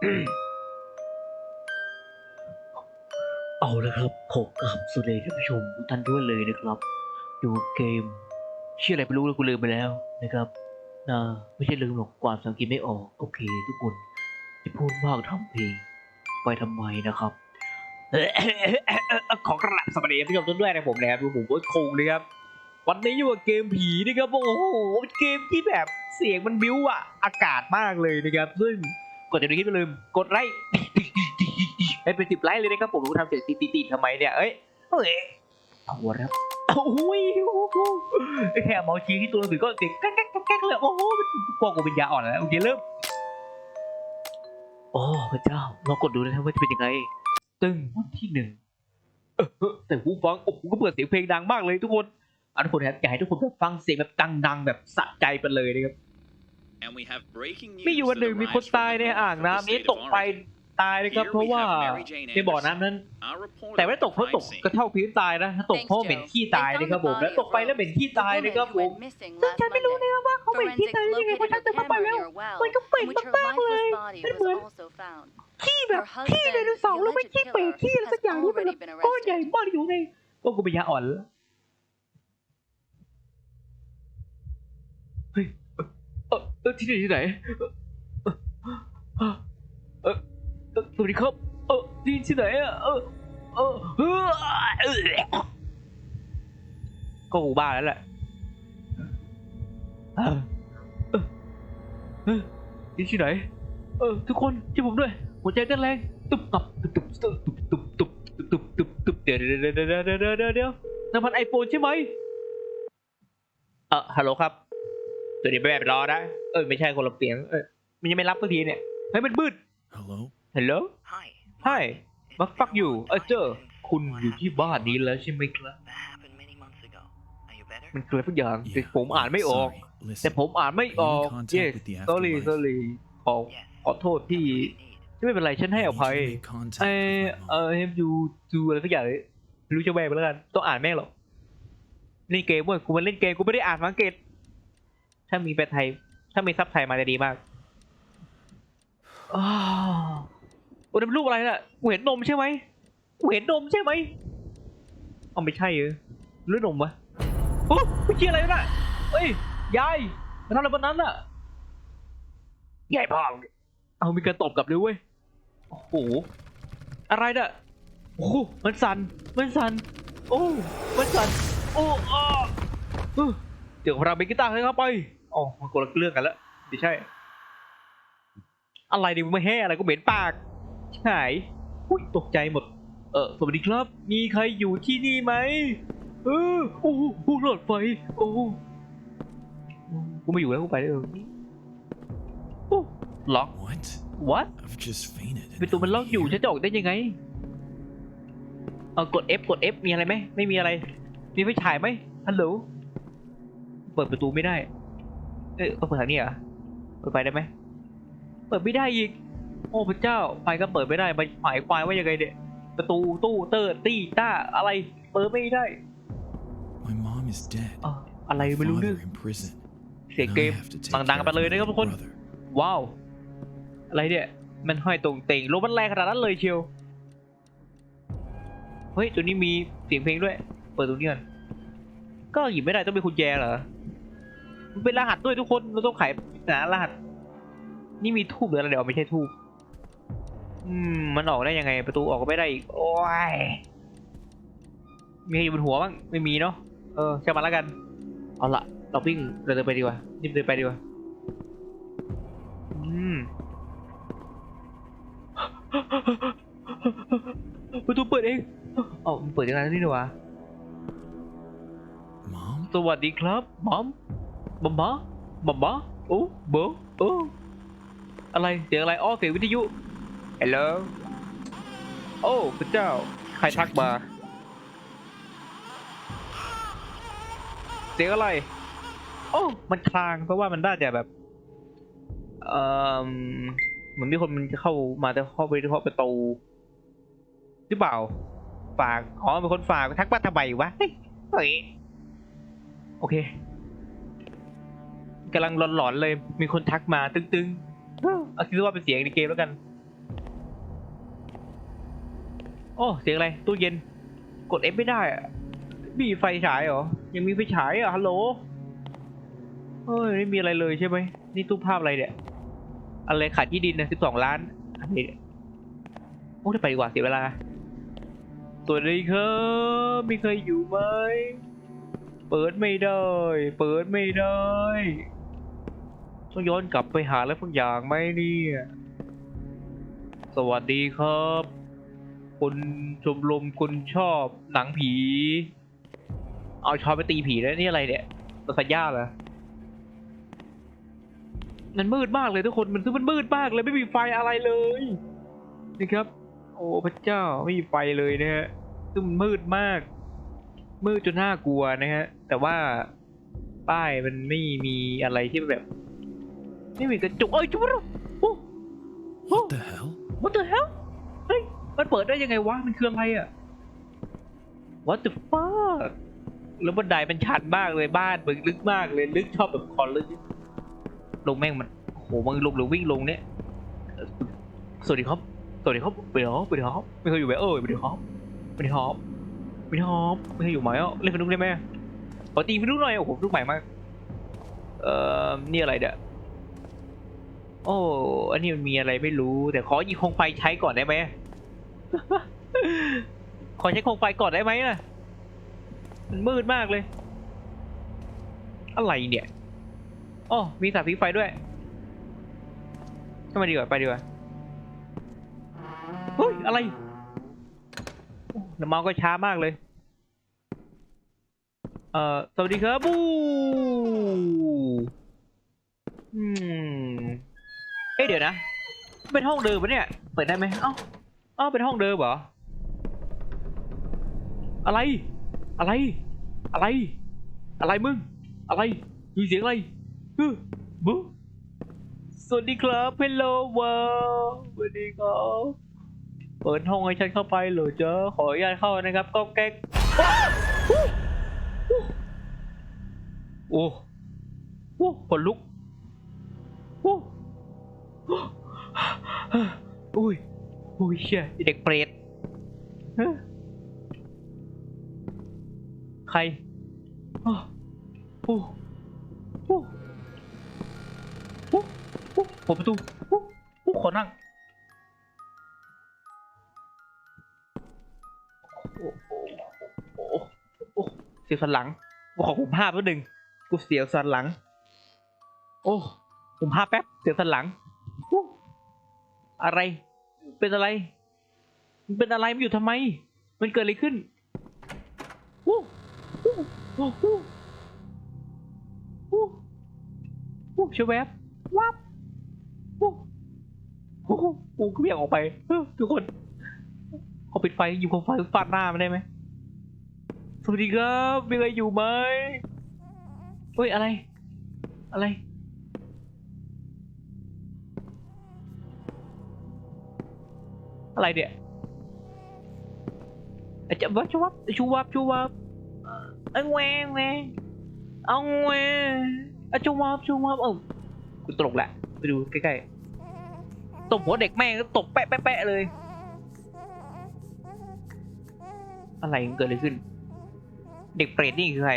เอาละครับขอกราบสวัสดีท่านผู้ชมทุกท่านด้วยเลยนะครับอยู่เกมชื่ออะไรไม่รู้แล้วกูลืมไปแล้วนะครับนะไม่ใช่ลืมหรอกความสังเกตไม่ออก โอเค ทุกคนจะพูดมากทำเพลงไปทำไมนะครับของกราบสวัสดีท่านผู้ชมทุกท่านด้วยนะผมนะครับผมก็คงเลยครับ วันนี้อยู่กับเกมผีนะครับโอ้โหเป็นเกมที่แบบเสียงมันบิ้วอะอากาศมากเลยนะครับซึ่ง กดจะดูคลิปอย่าลืมกดไลค์ให้เป็นสิบไลค์เลยนะครับผมรู้ทำเสียงตีๆทำไมเนี่ยเอ้ยเอ้ยเอาวครับโอ้ยโอ้แค่เมาส์ชี้ที่ตัวหนังสือก็เสียงแก๊กแก๊กแก๊กเลยโอ้โหพวกูเป็นยาอ่อนแล้วโอเคเริ่มโอ้พระเจ้าลองกดดูนะครับว่าจะเป็นยังไงตึ้งวันที่หนึ่งเออเออแต่หูฟังโอ้โหก็เปิดเสียงเพลงดังมากเลยทุกคนอะทุกคนครับอยากให้ทุกคนแบบฟังเสียงแบบดังๆแบบสะใจไปเลยนะครับ มีอยู่ news วันหนึ่ง that มีคน arrives from ตาย the ใน north อ่าง of the น้ำนี้ state ต of กไป Oregon. ตายนะครับ เพราะว่าในบ่อน้ำนั้น Our reporter แต่ไม่ได้ตก at เพราะ the ตก crime scene. กระเท่าพื้นตายนะถ้าตกเพราะเหม็นขี้ตายนะครับผมแล้วตกไปแล้วเหม็นขี้ตายนะครับผมซึ่งฉันไม่รู้นะครับว่าเขาเหม็นขี้ตายได้ยังไงเพราะฉันจะเข้าไปแล้วมันก็เป็นมากๆเลยมันเหมือนขี้แบบขี้ไดโนเสาร์แล้วไม่ขี้เป็ดขี้อะไรสักอย่างที่เป็นแบบก้อนใหญ่มากอยู่ในก็กูเป็นยาอ่อนแล้วเฮ้ย เออเอที่ไหนที่ไหนเออเออเออสวัสดีครับเออที่ที่ไหนอะเออเออเออเออก็กูบ้าแล้วแหละเออเออเออที่ที่ไหน เออ ทุกคนช่วยผมด้วย หัวใจเต้นแรงตุบตับตุบตุบตุบตุบตุบตุบตุบตุบตุบเดี๋ยเดี๋ยวเดี๋ยวเดี๋ยวเดี๋ยวเดี๋ยวเดี๋ยวเดี๋ยวนั่นมันไอโฟนใช่ไหมเออฮัลโหลครับ ตัวนี้ไปแบบรอนะเออไม่ใช่คนละเสียงเออมันยังไม่รับสักทีเนี่ยเฮ้ยมันมืด Hello? ฮัลโหล Hi. Hi. It's What fuck been you? months. เออเจอ What คุณ happened? อยู่ที่บ้านนี้แล้วใช่ไหมครับ That happened many months ago. Are you better? มันคืออะไรทุกอย่างแต่ Yeah, ผมอ่านไม่ออก sorry. Listen, แต่ผมอ่านไม่ออก Are you in contact yes with the sorry afterlife? sorry ขอ Yes. ขอโทษ Tell ที่ me what you need. ไม่เป็นไรฉันให้ I อ need ภัย you to make contact เอ with อ my เอ mom. อ have you do อะไรสักอย่างไม่รู้จะแม่งไปแล้วกันต้องอ่านแม่งหรอกเล่นเกมเว้ยกูมาเล่นเกมกูไม่ได้อ่านภาษาอังกฤษ ถ้ามีแปไทย ถ้ามีซับไทยมาจะดีมากอ้าวโอ้นั่เป็นรูปอะไรน่ะกูเห็นนมใช่ไหมกูเห็นนมใช่ไหมเอาไม่ใช่เออหรือนมวะโอ้ไม่เชี่ยอะไรน่ะเฮ้ยยายมาทำอะไรบนนั้นน่ะยายพ่องเอามีการตบกลับเลยเว้ยโอ้โหอะไรน่ะโอ้มันสั่นมันสั่นโอ้มันสั่นโอ้อ้าเออเดี๋ยวเราไปกีตาร์ให้เข้าไป อ๋อมันคนละเรื่องกันแล้วไม่ใช่ อะไรดิมึงไม่แห่อะไรก็เหม็นปากใช่อุ้ยตกใจหมด เออสวัสดีครับ มีใครอยู่ที่นี่ไหมเออโอ้โหโอ้โหหลอดไฟโอ้โหกูไม่อยู่แล้วกูไปแล้วเออโอ้ล็อก What? what I've just fainted. ประตูมันล็อกอยู่ฉันจะออกได้ยังไงเอากด F กด F มีอะไรไหมไม่มีอะไร มีไฟฉายไหมฮัลโหล เปิดประตูไม่ได้ เอ้ยต้องเปิดทางนี้เหรอเปิดไปได้ไหมเปิดไม่ได้อีก โอ้พระเจ้าไฟก็เปิดไม่ได้มันหมายความว่ายังไงเนี่ยประตูตู้เตอร์ตี้ต้าอะไรเปิดไม่ได้ My mom is dead. อะอะไร My ไม่รู้เรื่อง father in prison. เสียง and เก I ม have to take ดังๆ care ไป of เลย my นะครับทุกคน brother. ว้าว อะไรเนี่ย มันห้อยตรงเต่งลมมันแรงขนาดนั้นเลยเชียว เฮ้ย ตัวนี้มีเสียงเพลงด้วย เปิดตรงนี้ก่อนก็หยิบไม่ได้ต้องเป็นกุญแจเหรอมัน เป็นรหัสด้วยทุกคนเราต้องไขหารหัส นี่มีทูบหรืออะไรเดี๋ยวไม่ใช่ทูบอืมมันออกได้ยังไงประตูออกก็ไม่ได้อีกโอ้ยมีใครอยู่บนหัวบ้างไม่มีเนาะเออช่างมันแล้วกันเอาละเราวิ่งเดินไปดีกว่ารีบเดินไปดีกว่าอืมประตูเปิดเองเอ๋อมันเปิดยังไงนี่ดีวะ Mom? สวัสดีครับมอม บัมบะบัมบะโอ้เบอโอ้อะไรเสียงอะไรอ้อเสียงวิทยุฮัลโหลโอ้พระเจ้า ใครทักมา เสียงอะไร โอ้มันคลางเพราะว่ามันน่าจะแบบเอ่อเหมือนมีคนมันจะเข้ามาแต่เข้าไปที่เคาะประตูหรือเปล่า ฝากอ๋อเป็นคนฝากทักมาทำไมวะเฮ้ยเฮ้ยโอเค กำลังหลอนๆเลยมีคนทักมาตึงๆเอ้าเอาคิดว่าเป็นเสียงในเกมแล้วกัน โอ้เสียงอะไรตู้เย็น กด F ไม่ได้อะมีไฟฉายเหรอยังมีไฟฉายเหรอะฮัลโหลเฮ้ยไม่มีอะไรเลยใช่ไหมนี่ตู้ภาพอะไรเนี่ยอะไรขายที่ดินนะสิบสองล้านอะไรเนี่ยโอ้ได้ไปดีกว่าเสียเวลาสวัสดีครับมีใครอยู่ไหม เปิดไม่ได้ เปิดไม่ได้ ต้องย้อนกลับไปหาอะไรบางอย่างไหมเนี่ย สวัสดีครับ คุณชมรมคุณชอบหนังผี เอาชอนไปตีผีแล้วนี่อะไรเนี่ยตัสัญญาเหรอมันมืดมากเลยทุกคนมันคือมันมืดมากเลยไม่มีไฟอะไรเลยนะครับ โอ้พระเจ้าไม่มีไฟเลยนะฮะซึ่งมันมืดมาก มืดจนน่ากลัวนะฮะแต่ว่าป้ายมันไม่มีอะไรที่แบบ ไม่มีกระจกเอ้ยจุ๊บโอ้ What the hell? What the hell เฮ้ยมันเปิดได้ยังไงวะมันคืออะไรอะ What the fuck แล้วบันไดมันชันมากเลยบ้านมึงลึกมากเลยลึกชอบแบบคอนลึกลงแม่งมันโอ้โหมึงลงหรือวิ่งลงเนี่ยเอ่อสวัสดีครับสวัสดีครับสวัสดีครับสวัสดีครับไม่เคยอยู่ไหมเออสวัสดีครับสวัสดีครับสวัสดีครับไม่เคยอยู่ไหมอะเล่นฟินุกได้ไหมขอตีฟินุกหน่อยโอ้โหฟินุกใหม่มากเอ่อนี่อะไรเด้อ โอ้ อันนี้มันมีอะไรไม่รู้ แต่ขอยิบโคมไฟใช้ก่อนได้ไหม ขอใช้คมไฟก่อนได้ไหมล่ะ มันมืดมากเลย อะไรเนี่ยอ๋อมีสายสีไฟด้วยเข้ามาดีกว่า ไปดีกว่า เฮ้ย อะไรน้ำเมาก็ช้ามากเลย เอ่อ สวัสดีครับบูอืม เอ๊ะเดี๋ยวนะ เป็นห้องเดิมปะเนี่ย เปิดได้ไหมเอ้าเอ้าเป็นห้องเดิมเหรอ อะไร อะไร อะไร อะไรมึง อะไรมีเสียงอะไรฮึบูสวัสดีครับเฮลโลวาสวัสดีครับเปิดห้องให้ฉันเข้าไปเหรอเจ้าขออนุญาตเข้านะครับ ก็แก๊กว้าวโอ้โอ้ขนลุก อุ้ยอุ้ยเชี่ยไอ้เด็กเปรตฮะใครอ้าวโอ้โอ้โอ้โอ้เปิดประตูโอ้โอ้ขอนั่งโอ้โอ้โอ้โอ้เสียวสันหลังกูขอผมภาพแป๊บหนึ่งกูเสียวสันหลัง โอ้ผมภาพแป๊บเสียวสันหลังโอ้ อะไร เป็นอะไร มันเป็นอะไรมันอยู่ทำไม มันเกิดอะไรขึ้นโอ้โอ้โอ้โอ้โอ้โอ้ชยวแวบวับโอ้โอ้โหกูก็ไม่อยากออกไปทุกคนขอปิดไฟอยู่กับไฟฟาดหน้ามันได้ไหมสวัสดีครับมีอะไรอยู่ไหมเฮ้ยอะไร อะไร อะไรเนี่ยอาจจะวับชูวับชูวับชูวับเอ้ยแหวงแหวงเอาแหวงอะชูวับชูวับเอ้ากูตลกแหละไปดูใกล้ๆตบหัวเด็กแม่งตบแปะแปะเลย อะไรเกิดอะไรขึ้น เด็กเปรตนี่คือใคร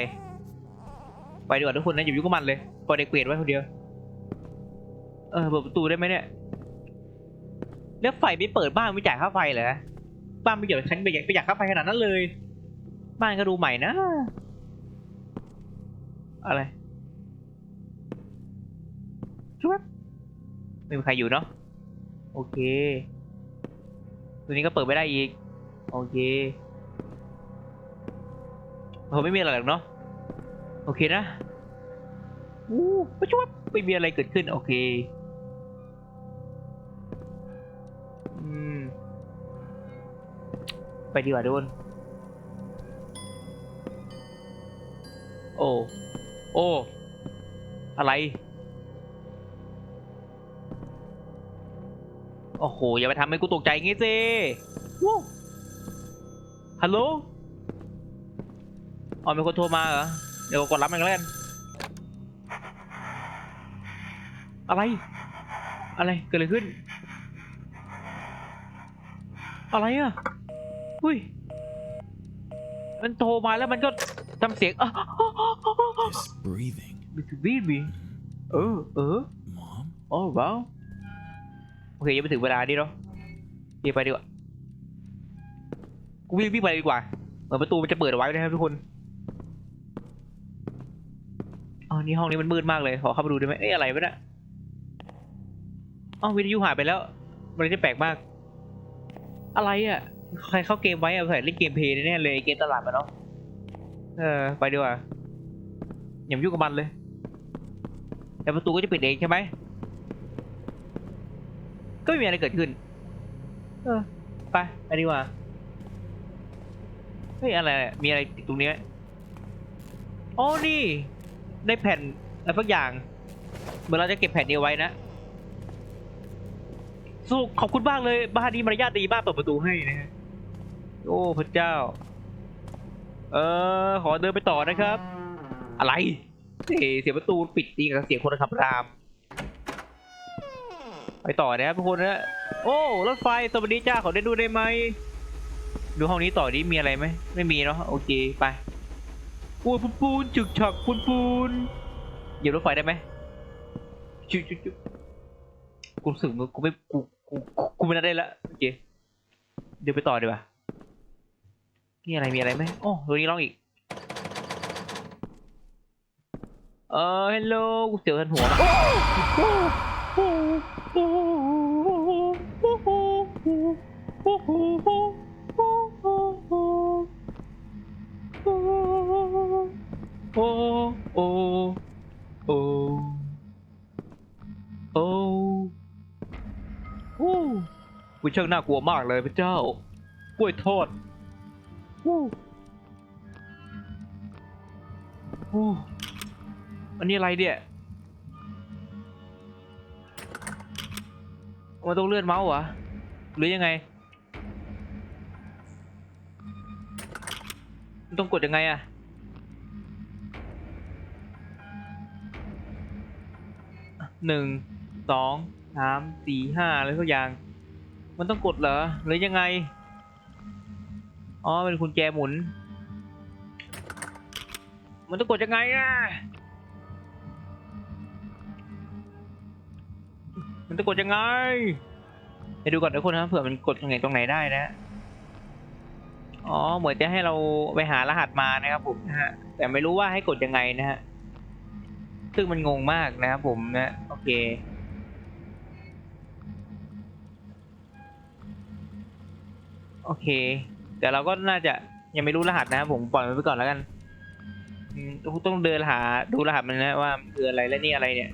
ไปดีกว่าทุกคนนะอย่ายุ่งกับมันเลยปล่อยเด็กเปรตไว้คนเดียวเออเปิดประตูได้ไหมเนี่ย แล้วไฟไม่เปิดบ้านไม่จ่ายค่าไฟเหรอบ้านไม่เกี่ยวฉันไปอยากไปอยากค่าไฟขนาดนั้นเลย บ้านก็ดูใหม่นะ อะไรชุบไม่มีใครอยู่เนาะโอเค ตัวนี้ก็เปิดไม่ได้อีก โอเคผมไม่มีอะไรหรอกเนาะโอเคนะอู้ไม่ชวบไม่มีอะไรเกิดขึ้น โอเค ไปดีกว่าทุกคนโอ้ โอ้ อะไร โอ้โห อย่าไปทำให้กูตกใจงี้สิวู้ฮัลโหลอ๋อมีคนโทรมาเหรอ เดี๋ยวกดรับมันก็แล้วกัน อะไร อะไร เกิดอะไรขึ้น อะไรอะ อุ้ย มันโทรมาแล้วมันก็ทำเสียง It's breathing. บิสบีบีเออ เออ Mom? โอ้ว้าวโอเคยังไม่ถึงเวลาดิเนาะรีบไปดีกว่า กูวิ่งวิ่งไปดีกว่า เหมือนประตูมันจะเปิดเอาไว้นะครับทุกคนอ๋อนี่ห้องนี้มันมืดมากเลย ขอเข้าไปดูได้ไหมเอ้ยอะไรวะเนี่ยอ๋อวิทยุหายไปแล้ว มันจะแปลกมาก อะไรอะ ใครเข้าเกมไว้เอะใส่เล่นเกมเพย์แน่เลยเกมตลาดมาเนาะเออไปดีกว่าอย่ามยุ่งกับมันเลยแต่ประตูก็จะปิดเองใช่ไหมก็ไม่มีอะไรเกิดขึ้น เออไปไปดีกว่าเฮ้ยอะไรมีอะไรติดตรงนี้ไหมอ๋อนี่ได้แผ่นอะไรสักอย่างเหมือนเราจะเก็บแผ่นนี้ไว้นะสุขขอบคุณมากเลยบ้านนี้มารยาทดีมากเปิดประตูให้นะฮะ โอ้พระเจ้า เออ ขอเดินไปต่อนะครับ อะไร เสียงประตูปิดตีกับเสียงคนขับราม ไปต่อนะครับทุกคนนะโอ้รถไฟสวัสดีจ้าขอได้ดูได้ไหมดูห้องนี้ต่อนี้มีอะไรไหมไม่มีเนาะโอเคไปปูนปูนปูนจุกฉักปูนปูนเหยียบรถไฟได้ไหมจุกจุกจุกกูสึกมึงกูไม่กูกูกูไม่น่าได้ละโอเคเดี๋ยวไปต่อดีกว่า นี่อะไรมีอะไรไหมโอ้ตัวนี้ร้องอีก เออฮัลโหลกูเสียวทันหัวมาโอ้โอ้โอ้โอ้โอ้กูช่างน่ากลัวมากเลยพระเจ้ากล้วยทอด โอ้โอ้อันนี้อะไรเนี่ยมันต้องเลื่อนเมาส์เหรอ หรือยังไง มันต้องกดยังไงอะหนึ่งสองสามสี่ห้าอะไรสักอย่าง มันต้องกดเหรอ หรือยังไง อ๋อเป็นกุญแจหมุน มันต้องกดยังไงอะมันต้องกดยังไงไปดูก่อนทุกคนนะเผื่อมันกดตรงไหนตรงไหนได้นะ อ๋อเหมือนจะให้เราไปหารหัสมานะครับผมนะฮะแต่ไม่รู้ว่าให้กดยังไงนะฮะซึ่งมันงงมากนะครับผมนะโอเคโอเค แต่เราก็น่าจะยังไม่รู้รหัสนะครับผมปล่อยมันไปก่อนแล้วกันอืมต้องเดินหาดูรหัสมันนะว่ามันคืออะไรและนี่อะไรเนี่ย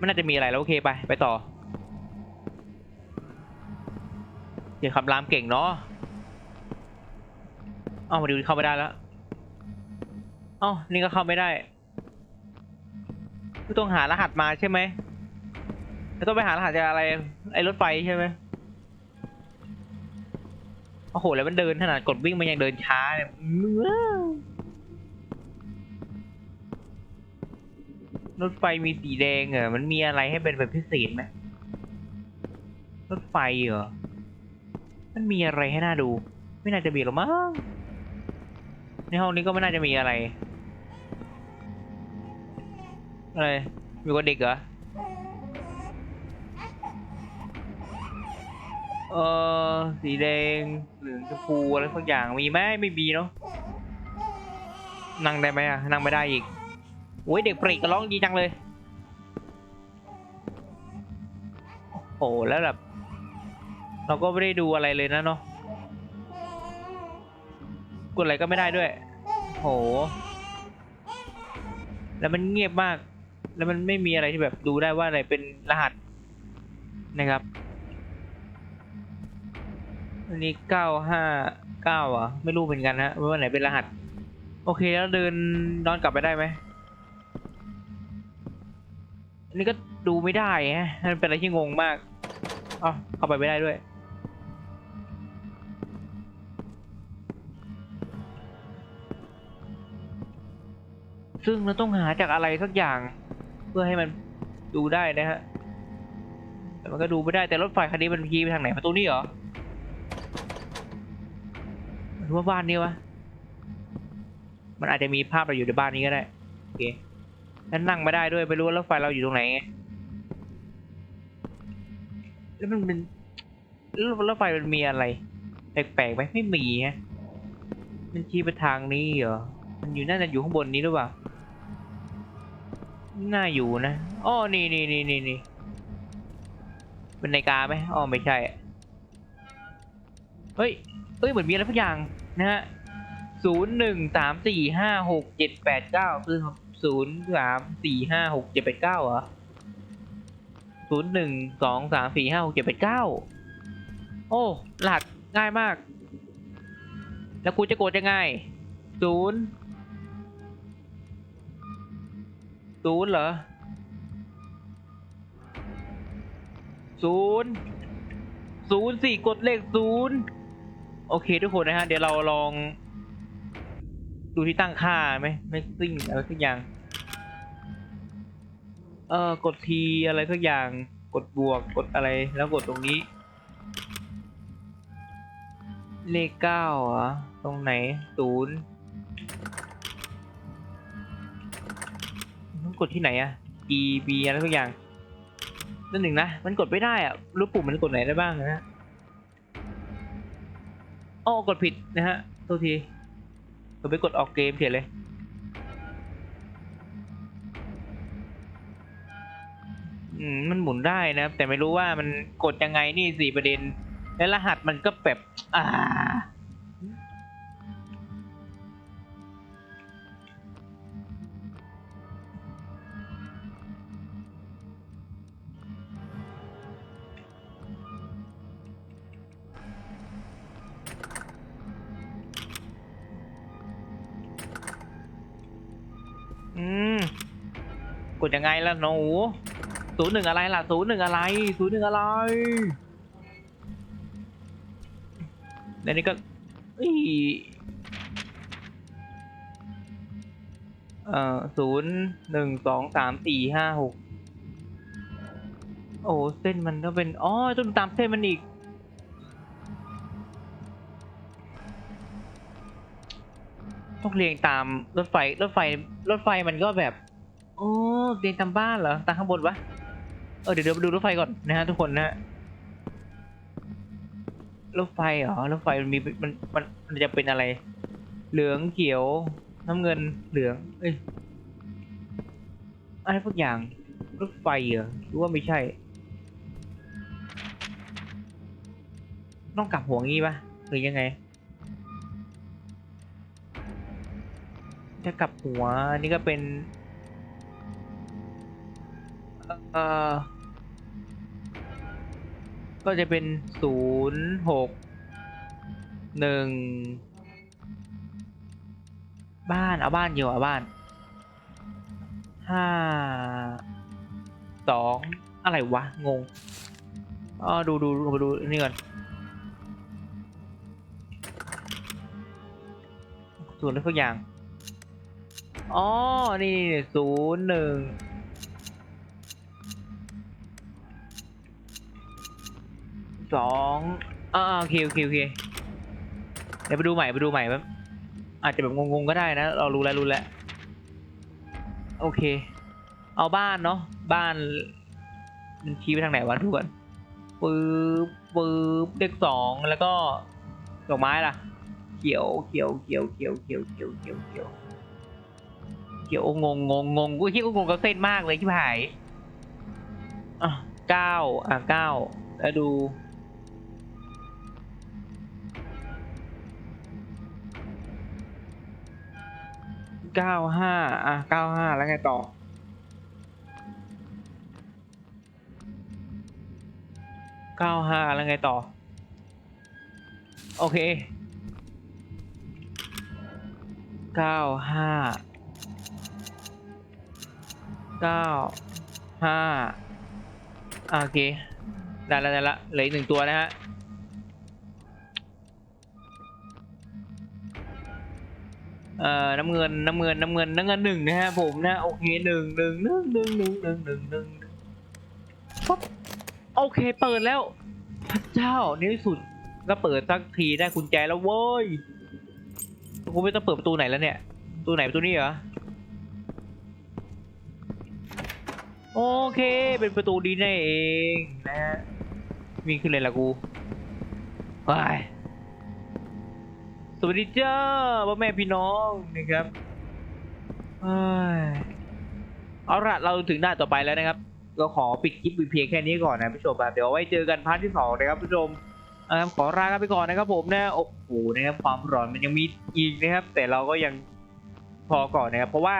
มันน่าจะมีอะไรแล้วโอเคไปไปต่อเดี๋ยวขับรามเก่งเนาะเอ้ามาดูเข้าไม่ได้แล้วเอ้านี่ก็เข้าไม่ได้ต้องหารหัสมาใช่ไหมแล้วต้องไปหารหัสจากอะไรไอ้รถไฟใช่ไหม โอ้โห แล้วมันเดินขนาดกดวิ่งมันยังเดินช้าเนี่ยอื้อรถไฟมีสีแดงเหรอ มันมีอะไรให้เป็นแบบพิเศษไหมรถไฟเหรอ มันมีอะไรให้น่าดู ไม่น่าจะมีหรอกมั้ง ในห้องนี้ก็ไม่น่าจะมีอะไร อะไร มีกับเด็กเหรอ เออสีแดงเหลืองชมพูอะไรสักอย่างมีไหมไม่มีเนาะนั่งได้ไหมอะนั่งไม่ได้อีกโอ้ยเด็กปรกก็ร้องดีจังเลย โอ้โหแล้วแบบ เราก็ไม่ได้ดูอะไรเลยนะเนาะกดอะไรก็ไม่ได้ด้วยโห แล้วมันเงียบมาก แล้วมันไม่มีอะไรที่แบบดูได้ว่าอะไรเป็นรหัสนะครับ อันนี้เก้าห้าเก้าอะ ไม่รู้เหมือนกันฮะว่าไหนเป็นรหัส โอเคแล้วเดินย้อนกลับไปได้ไหมอันนี้ก็ดูไม่ได้ฮะมันเป็นอะไรที่งงมากอ๋อเข้าไปไม่ได้ด้วยซึ่งเราต้องหาจากอะไรสักอย่าง เพื่อให้มันดูได้นะฮะ แต่มันก็ดูไม่ได้แต่รถไฟคันนี้มันพีไปทางไหนประตูนี่เหรอ หรือว่าบ้านนี้วะ มันอาจจะมีภาพเราอยู่ในบ้านนี้ก็ได้ โอเคแล้วนั่งไม่ได้ด้วยไม่รู้ว่ารถไฟเราอยู่ตรงไหนไง แล้วมันเป็นรถรถไฟมันมีอะไร แปลกๆไหมไม่มีฮะ มันชี้ไปทางนี้เหรอ มันอยู่น่าจะอยู่ข้างบนนี้หรือเปล่า น่าอยู่นะอ้อนี่นี่นี่นี่นี่เป็นนาฬิกาไหมอ๋อไม่ใช่ เฮ้ย เฮ้ยเหมือนมีอะไรสักอย่างนะฮะศูนย์หนึ่งสามสี่ห้าหกเจ็ดแปดเก้าคือศูนย์สามสี่ห้าหกเจ็ดแปดเก้าเหรอศูนย์หนึ่งสองสามสี่ห้าหกเจ็ดแปดเก้าโอ้รหัสง่ายมาก แล้วกูจะกดยังไงศูนย์ศูนย์เหรอศูนย์ศูนย์สี่กดเลขศูนย์ โอเคทุกคนนะฮะ เดี๋ยวเราลอง ดูที่ตั้งค่าไหมไม่ซิ่งอะไรสักอย่าง เอ่อกดทีอะไรสักอย่าง กดบวกกดอะไรแล้วกดตรงนี้ เลขเก้าเหรอตรงไหนศูนย์มันกดที่ไหนอะ E B อะไรสักอย่างนั่นหนึ่งนะ มันกดไม่ได้อะรู้ปุ่มมันกดไหนได้บ้างนะ โอ้กดผิดนะฮะโทษทีผมไปกดออกเกมเฉยเลย อืม มันหมุนได้นะ แต่ไม่รู้ว่ามันกดยังไงนี่สี่ประเด็น และรหัสมันก็แบบ อ่า กดยังไงล่ะหนูศูนย์หนึ่งอะไรล่ะศูนย์หนึ่งอะไรศูนย์หนึ่งอะไรแล้วนี่ก็เอ่อศูนย์หนึ่งสองสามสี่ห้าหกโอ้เส้นมันก็เป็นอ๋อต้องตามเส้นมันอีกต้องเรียงตามรถไฟรถไฟรถไฟมันก็แบบ โอ้เรียงตามบ้านเหรอตามข้างบนวะเออเดี๋ยวเดี๋ยวดูรถไฟก่อนนะฮะทุกคนนะรถไฟเหรอรถไฟมันมีมันมันมันจะเป็นอะไร เหลืองเขียวน้ำเงินเหลือง เอ้ยอะไรพวกอย่างรถไฟเหรอหรือว่าไม่ใช่ ต้องกลับหัวงี้ปะหรือยังไง จะกลับหัวนี่ก็เป็น ก็จะเป็นศูนย์หกหนึ่งบ้านเอาบ้านอยู่เอาบ้านห้าสองอะไรวะ งงอ๋อดูดูดูมาดูนี่ก่อนส่วนอะไรสักอย่าง อ๋อ นี่ศูนย์หนึ่ง สองอ่าโอเคโอเคโอเคเดี๋ยวไปดูใหม่ไปดูใหม่แบบอาจจะแบบงงๆก็ได้นะ เรารู้แล้วรู้แล้วโอเค เอาบ้านเนาะบ้านมันชี้ไปทางไหนวะทุกคนปื๊บปื๊บเลขสองแล้วก็ดอกไม้ล่ะ เขียวเขียวเขียวเขียวเขียวเขียวเขียวเขียวเขียวงงงงงงกูคิดว่างงกับเส้นมากเลยที่ผายอะเก้าอะเก้าแล้วดู เก้าห้าอะเก้าห้าแล้วไงต่อ เก้าห้าแล้วไงต่อ โอเค เก้าห้า เก้าห้าโอเค ได้แล้วได้แล้วเหลืออีกหนึ่งตัวนะฮะ เอ่อน้ำเงินน้ำเงินน้ำเงินน้ำเงินหนึ่งนะฮะผมนะโอเคหนึ่งหนึ่งหนึ่งหนึ่งหนึ่งหนึ่งหนึ่งหนึ่งป๊บโอเคเปิดแล้วพระเจ้าในที่สุดก็เปิดสักทีได้กุญแจแล้วเว้ยกูไม่ต้องเปิดประตูไหนแล้วเนี่ยประตูไหนประตูนี้เหรอโอเค เป็นประตูดีนี่เองนะฮะวิ่งขึ้นเลยละกูไป สวัสดีเจ้าพ่อแม่พี่น้องนะครับเอ้ยเอาละเราถึงหน้าต่อไปแล้วนะครับ ก็ขอปิดคลิปเพียงแค่นี้ก่อนนะผู้ชมครับเดี๋ยวไว้เจอกันพาร์ทที่สองนะครับผู้ชมอ่าขอลากันไปก่อนนะครับผมนะโอ้โหนะครับความร้อนมันยังมีอีกนะครับ แต่เราก็ยังพอก่อนนะครับ เพราะว่า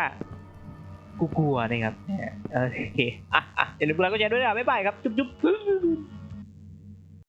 กูกลัวนะครับเนี่ยโอเคอะอะอย่าลืมกดไลค์กดแชร์ด้วยนะบ๊ายบายครับจุ๊บจุ๊บ